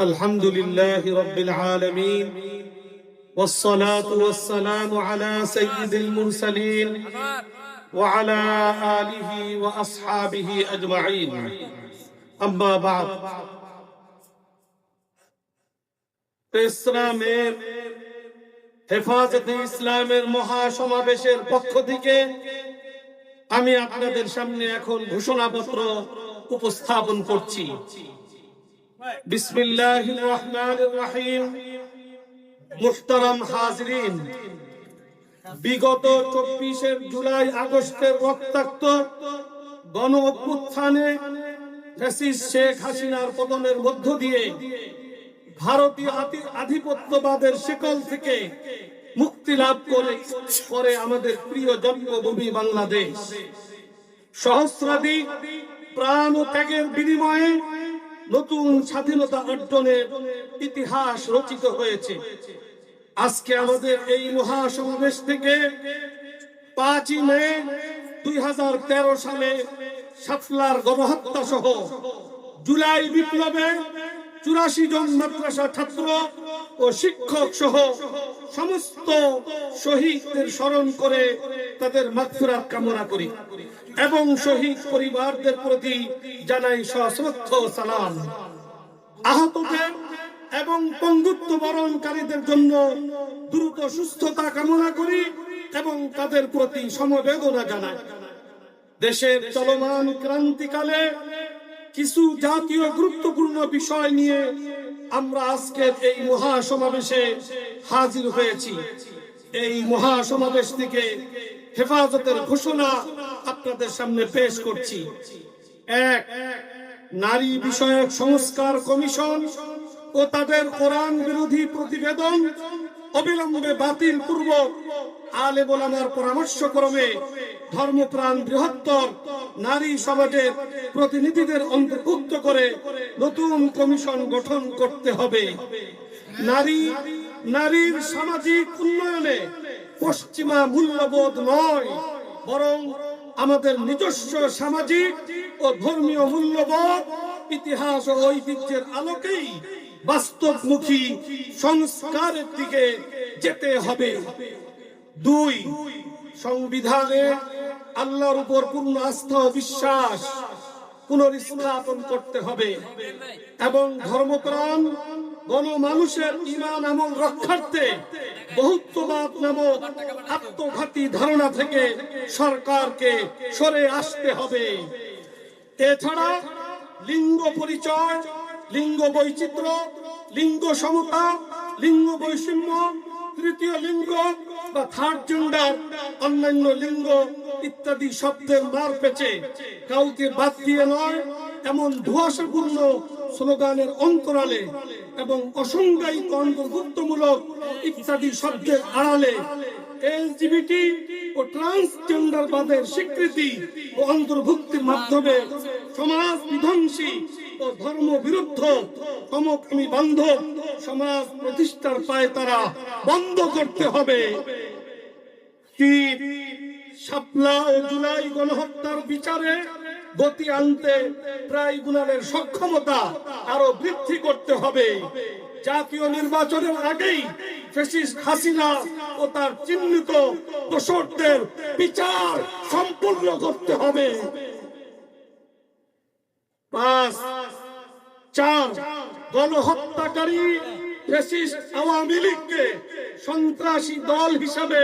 الحمد لله رب العالمين والصلاة والسلام على سيد المرسلين وعلى آله وأصحابه أجمعين أما بعد ইসলামের হেফাজতে ইসলামের মহাসমাবেশের পক্ষ থেকে আমি আপনাদের সামনে এখন ঘোষণাপত্র উপস্থাপন করছি। হাজরিন, বিগত চব্বিশের জুলাই আগস্টের রক্তাক্ত গণ অভ্যুত্থানে শেখ হাসিনার পতনের মধ্য দিয়ে ভারতীয় আধিপত্যবাদের শিকল থেকে মুক্তি লাভ করে করে আমাদের প্রিয় জন্মভূমি বাংলাদেশ। সহস্রাধিক প্রাণ ও ত্যাগের বিনিময়ে নতুন স্বাধীনতা অর্জনের ইতিহাস রচিত হয়েছে। আজকে আমাদের এই মহাসমাবেশ থেকে পাঁচই মে দুই হাজার তেরো সালে সাতলার গণহত্যা সহ জুলাই বিপ্লবে চুরাশি জন মাদ্রাসা ছাত্র ও শিক্ষক সহ সমস্ত শহীদদের স্মরণ করে তাদের মাগফিরাত কামনা করি এবং শহীদ পরিবারদের প্রতি জানাই সশ্রদ্ধ সালাম। আহতদের এবং পঙ্গুত্ব বরণকারীদের জন্য দ্রুত সুস্থতা কামনা করি এবং তাদের প্রতি সমবেদনা জানাই। দেশের চলমান ক্রান্তিকালে কিছু জাতীয় গুরুত্বপূর্ণ বিষয় নিয়ে আমরা আজকের এই মহাসমাবেশে হাজির হয়েছি। এই মহাসমাবেশ থেকে হেফাজতের ঘোষণা আপনাদের সামনে পেশ করছি। এক, নারী বিষয়ক সংস্কার কমিশন ও তাদের কোরআন বিরোধী প্রতিবেদন অবিলম্বে বাতিল পূর্বক আলে বোলামার পরামর্শ ক্রমে ধর্মপ্রাণ বৃহত্তর নারী সমাজের প্রতিনিধিদের অন্তর্ভুক্ত করে নতুন কমিশন গঠন করতে হবে। নারী, নারীর সামাজিক উন্নয়নে পশ্চিমা মূল্যবোধ নয়, বরং আমাদের নিজস্ব সামাজিক ও ধর্মীয় মূল্যবোধ, ইতিহাস ও ঐতিহ্যের আলোকেই বাস্তবমুখী সংস্কারের দিকে যেতে হবে। দুই, সংবিধানে আল্লাহর উপর পূর্ণ আস্থা ও বিশ্বাস পুনরস্থাপন করতে হবে এবং ধর্মপ্রাণ গণমানুষের ইমান, আমল, রক্ষার্থে বহুত্ববাদ নামক আত্মঘাতী ধারণা থেকে সরকারকে সরে আসতে হবে। এছাড়া লিঙ্গ পরিচয় লিঙ্গ বৈচিত্র্য, লিঙ্গ সমতা, লিঙ্গ বৈষম্য, তৃতীয় লিঙ্গ বা থার্ড জেন্ডার অন্যান্য লিঙ্গ ইত্যাদি শব্দের মার পেছে। কাউকে বাদ দিয়ে নয়, এমন ধোঁয়াশাপূর্ণ স্লোগানের অন্তরালে এবং অসংজ্ঞায়িত অন্তর্ভুক্তমূলক ইত্যাদি শব্দের আড়ালে এলজিবিটি ও ট্রান্সজেন্ডার বাদের স্বীকৃতি ও অন্তর্ভুক্তির মাধ্যমে সমাজ বিধ্বংসী ধর্ম বিরুদ্ধ, সমকামী বান্ধব সমাজ প্রতিষ্ঠার পায় তারা বন্ধ করতে হবে। ও জুলাই গণহত্যার বিচারে গতি আনতে ট্রাইব্যুনালের সক্ষমতা আরও বৃদ্ধি করতে হবে। জাতীয় নির্বাচনের আগেই ফেসিস্ট হাসিনা ও তার চিহ্নিত দোষরদের বিচার সম্পূর্ণ করতে হবে। পাঁচ, চার, গণহত্যাকারী আওয়ামী লীগকে সন্ত্রাসী দল হিসাবে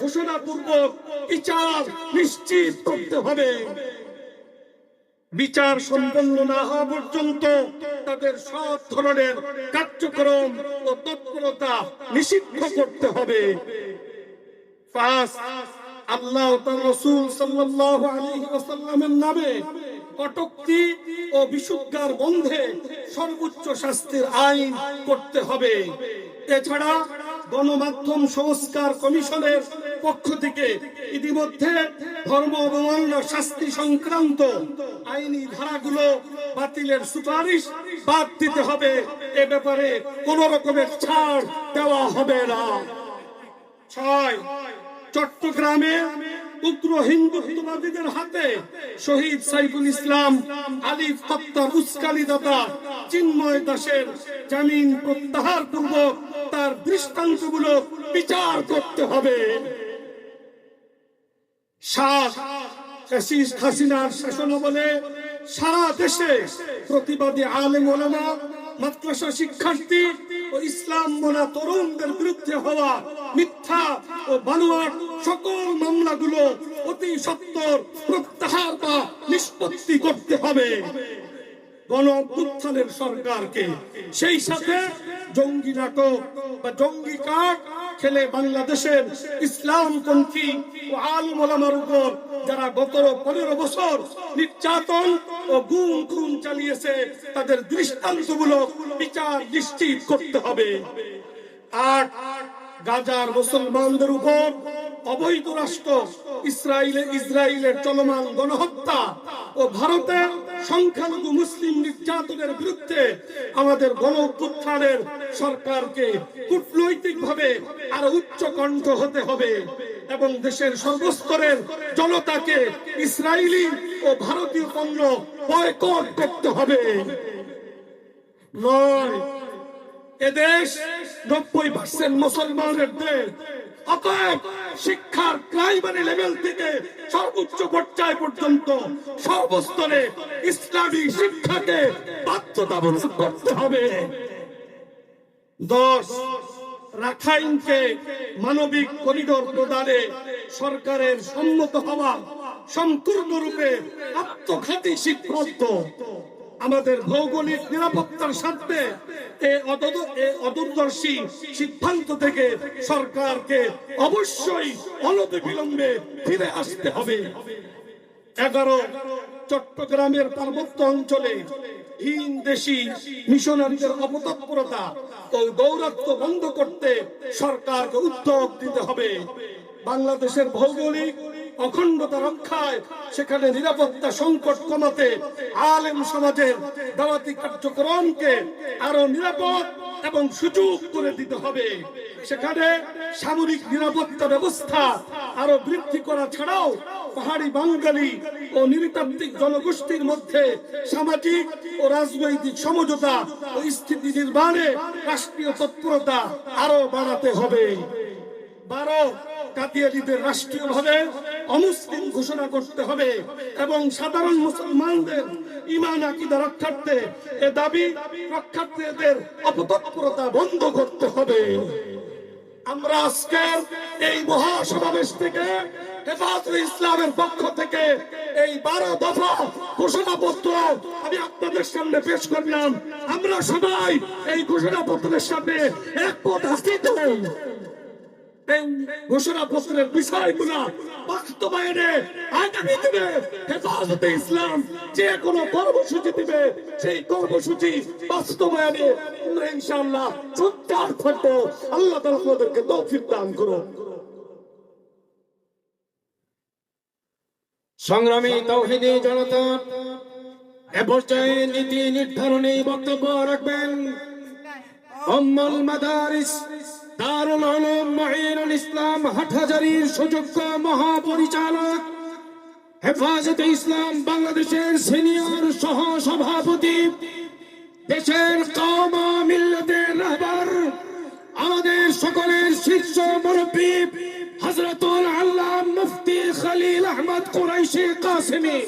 ঘোষণাপূর্বক বিচার নিশ্চিত করতে হবে। বিচার সম্পন্ন না হওয়া পর্যন্ত তাদের সব ধরনের কার্যক্রম ও তৎপরতা নিষিদ্ধ করতে হবে। পাঁচ, আল্লাহ রসুল সাল্লাল্লাহু আলাইহি ওয়াসাল্লামের নামে কটুক্তি ও বিশুদ্ধার বন্ধে সর্বোচ্চ শাস্তির আইন করতে হবে। এছাড়া গণমাধ্যম সংস্কার কমিশনের পক্ষ থেকে ইতিমধ্যে ধর্ম অবমাননা শাস্তি সংক্রান্ত আইনি ধারাগুলো বাতিলের সুপারিশ বাদ দিতে হবে। এ ব্যাপারে কোন রকমের ছাড় দেওয়া হবে না। ছয়, চট্টগ্রামে উগ্র হিন্দুত্ববাদীদের হাতে শহীদ সাইফুল ইসলাম আলিফ হত্যার উস্কানি দাতা চিন্ময় দাসের জামিন প্রত্যাহার পূর্বক তার দৃষ্টান্তগুলো বিচার করতে হবে। সারা দেশে প্রতিবাদী আলেম ওলামা, মাদ্রাসা শিক্ষার্থী ও ইসলাম মোনা তরুণদের বিরুদ্ধে হওয়া মিথ্যা ও বানোয়াট সকল মামলাগুলো অতি সত্তর প্রত্যাহার বা নিষ্পত্তি করতে হবে। গণ সরকারকে সেই সাথে জঙ্গি নাটক বা জঙ্গি কাঠ খেলে বাংলাদেশের ইসলামপন্থী ও আলম ওলামার উপর যারা গত পনেরো বছর নির্যাতন ও গুম খুন চালিয়েছে, তাদের দৃষ্টান্তমূলক বিচার নিশ্চিত করতে হবে। আর গাজার মুসলমানদের উপর অবৈধ রাষ্ট্র ইসরায়েলে ইসরায়েলের চলমান গণহত্যা ও ভারতের সংখ্যালঘু মুসলিম নির্যাতনের বিরুদ্ধে আমাদের গণ অভ্যুত্থানের সরকারকে কূটনৈতিক ভাবে আরও উচ্চ কণ্ঠ হতে হবে এবং দেশের সর্বস্তরের জনতাকে ইসরায়েলি ও ভারতীয় পণ্য বয়কট করতে হবে। নয়, এদেশ নব্বই পার্সেন্ট মুসলমানের দেশ শিক্ষার প্রাইমারি লেভেল থেকে সর্বোচ্চ পর্যায় পর্যন্ত সর্বস্তরে ইসলামী শিক্ষাকে বাধ্যতামূলক করতে হবে। দশ, রাখাইনকে মানবিক করিডোর প্রদানে সরকারের সম্মত হওয়া সম্পূর্ণরূপে আত্মঘাতী সিদ্ধান্ত। আমাদের ভৌগোলিক নিরাপত্তার স্বার্থে অদূরদর্শী সিদ্ধান্ত থেকে সরকারকে অবশ্যই অনতিবিলম্বে ফিরে আসতে হবে। এগারো, চট্টগ্রামের পার্বত্য অঞ্চলে হীন দেশি মিশনারিদের অপতৎপরতা ও দৌরাত্ম বন্ধ করতে সরকারকে উদ্যোগ দিতে হবে। বাংলাদেশের ভৌগোলিক অখণ্ডতা রক্ষায় সেখানে নিরাপত্তা সংকট কমাতে আলেম সমাজের দাওয়াতি কার্যক্রমকে আরও নিরাপদ এবং সুযোগ করে দিতে হবে। সেখানে সামরিক নিরাপত্তা ব্যবস্থা আরও বৃদ্ধি করা ছাড়াও পাহাড়ি বাঙালি ও নৃতাত্ত্বিক জনগোষ্ঠীর মধ্যে সামাজিক ও রাজনৈতিক সমঝোতা ও স্থিতি নির্মাণে রাষ্ট্রীয় তৎপরতা আরও বাড়াতে হবে। বারো কাদিয়ালিদের রাষ্ট্রীয়ভাবে অমুসলিম ঘোষণা করতে হবে এবং সাধারণ মুসলমানদের ইমান, আকিদা রক্ষার্থে এ দাবি রক্ষার্থে এদের অপতৎপরতা বন্ধ করতে হবে। আমরা আজকের এই মহাসমাবেশ থেকে হেফাজত ইসলামের পক্ষ থেকে এই বারো দফা ঘোষণাপত্র আমি আপনাদের সামনে পেশ করলাম। আমরা সবাই এই ঘোষণাপত্রের সামনে একমত আছি তো? এই ঘোষণাপত্রের বিষয়গুলো বাস্তবায়নে আগামী দিনে হেফাজতে ইসলাম যে কোনো কর্মসূচি দিবে সেই কর্মসূচি বাস্তবায়নে আমরা ইনশাআল্লাহ সত্যার থাকব আল্লাহ তাআলা আমাদেরকে তৌফিক দান করুন। সংগ্রামী তৌহিদি জনতা এ পর্যায়ে নীতি নির্ধারণে বক্তব্য রাখবেন। অম্মল মাদারিস। দারুল উলুম মহিনুল ইসলাম হাটহাজারির সুযোগ্য মহাপরিচালক। হেফাজতে ইসলাম বাংলাদেশের সিনিয়র সহ সভাপতি দেশের কওমা মিল্লাতের রাহবার আমাদের সকলের শীর্ষ মুরব্বী হযরতুল আল্লাহ মুফতি খলিল আহমদ কুরাইশি কাসেমি।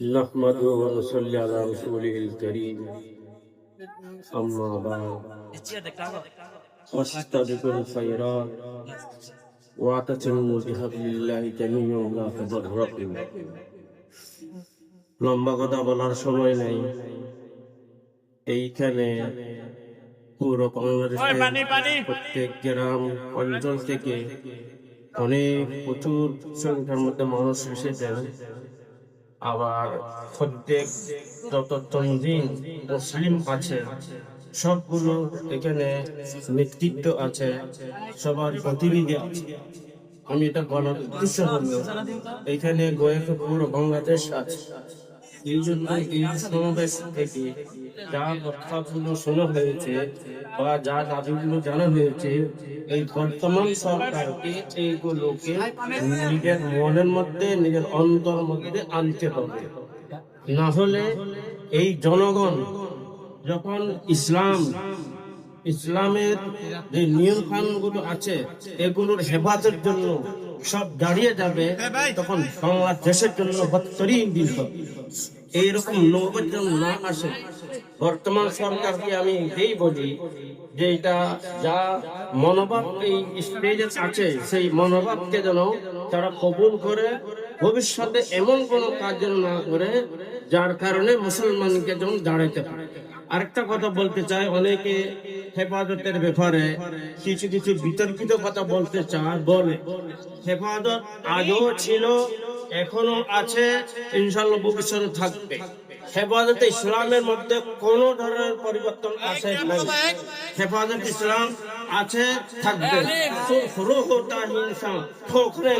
نحمده ونصلي على رسوله الكريم أما بعد واستبقوا الخيرات واعتصموا بحبل الله جميعا لا تفرقوا লম্বা কথা বলার সময় নেই এইখানে পুরো বাংলাদেশের প্রত্যেক গ্রাম অঞ্চল থেকে অনেক প্রচুর সংখ্যার মধ্যে মানুষ এসেছেন আবার প্রত্যেক যত তঞ্জিম মুসলিম আছে। সবগুলো এখানে নেতৃত্ব আছে, সবার প্রতিনিধি আছে। আমি এটা বলার উদ্দেশ্য হল এখানে গোয়েকে পুরো বাংলাদেশ আছে। এই জন্য এই সমাবেশ থেকে যা কথাগুলো শোনা হয়েছে বা যা দাবিগুলো জানা হয়েছে, এই বর্তমান সরকারকে এইগুলোকে নিজের মনের মধ্যে, নিজের অন্তর মধ্যে আনতে হবে। না হলে এই জনগণ যখন ইসলাম, ইসলামের যে নিয়ম কানুনগুলো আছে, এগুলোর হেফাজতের জন্য সব দাঁড়িয়ে যাবে তখন বাংলাদেশের জন্য বত্তরই দিন এইরকম নৌবের জন্য না আসে। বর্তমান সরকারকে আমি এটাই বলি যে এটা যা মনোভাব এই স্টেজে আছে, সেই মনোভাবকে যেন তারা কবুল করে, ভবিষ্যতে এমন কোনো কাজ যেন না করে, যার কারণে মুসলমানকে যেন দাঁড়াইতে পারে। আরেকটা কথা বলতে চাই অনেকে হেফাজতের ব্যাপারে কিছু কিছু বিতর্কিত কথা বলতে চায় বলে। হেফাজত আগেও ছিল এখনও আছে ইনশাল্লাহ ভবিষ্যতে থাকবে। হেফাজত ইসলামের মধ্যে কোন ধরনের পরিবর্তন আছে হেফাজত ইসলাম আছে থাকবে। শুরু হতা হিংসা ঠোকরে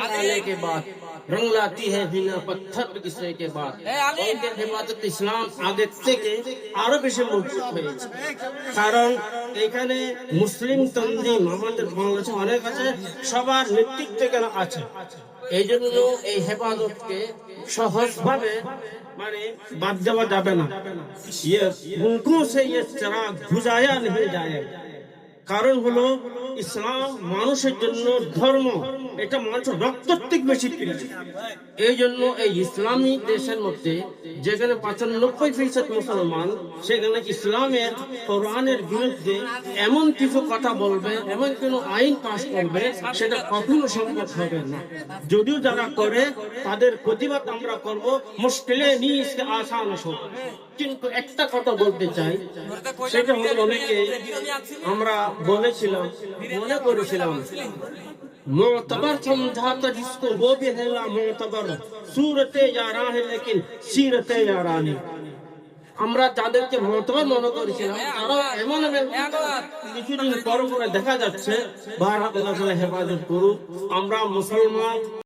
বাদ। রং लाती হিনা बिना হেফাজত ইসলাম আগের থেকে আরও বেশি মজবুত হয়েছে কারণ এখানে মুসলিম তন্দি মোহাম্মদের বাংলাদেশে অনেক আছে সবার নেতৃত্ব কেন আছে এই জন্য এই হেফাজতকে সহজভাবে মানে বাদ দেওয়া যাবে না ইয়ে সে চারা বুঝায়া যায় কারণ হলো ইসলাম মানুষের জন্য ধর্ম। এটা মানুষের রক্তের থেকে বেশি প্রিয়। এই জন্য এই ইসলামী দেশের মধ্যে যেখানে পঁচানব্বই ফিসদ মুসলমান, সেখানে ইসলামের, কোরআনের বিরুদ্ধে এমন কিছু কথা বলবে, এমন কোনো আইন পাশ করবে, সেটা কখনো সম্ভব হবে না। যদিও যারা করে, তাদের প্রতিবাদ আমরা করব, মুশকিলে নিয়ে আসান হোক কিন্তু একটা কথা বলতে চাই সেটা হলো অনেকে আমরা বলেছিলাম মনে করেছিলাম मोतबर समझा तो जिसको वो भी है ला मोतबर सूरते यारा है लेकिन सीरते यारा नहीं আমরা যাদেরকে মতবার মনে করেছিলাম তারা এমন এমন কিছুদিন পর পরে দেখা যাচ্ছে বারহাত হেফাজত করুক আমরা মুসলমান